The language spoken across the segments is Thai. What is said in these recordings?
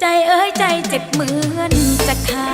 ใจเอ้ยใจเจ็บเหมือนจะขาด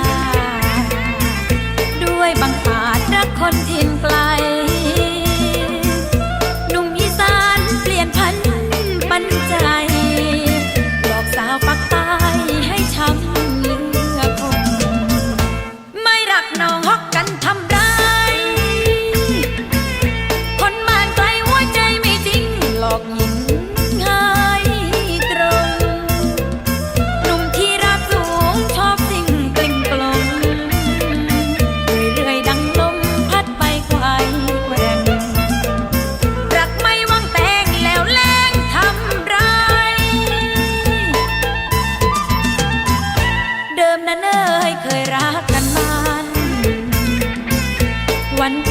one.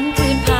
นคืนพา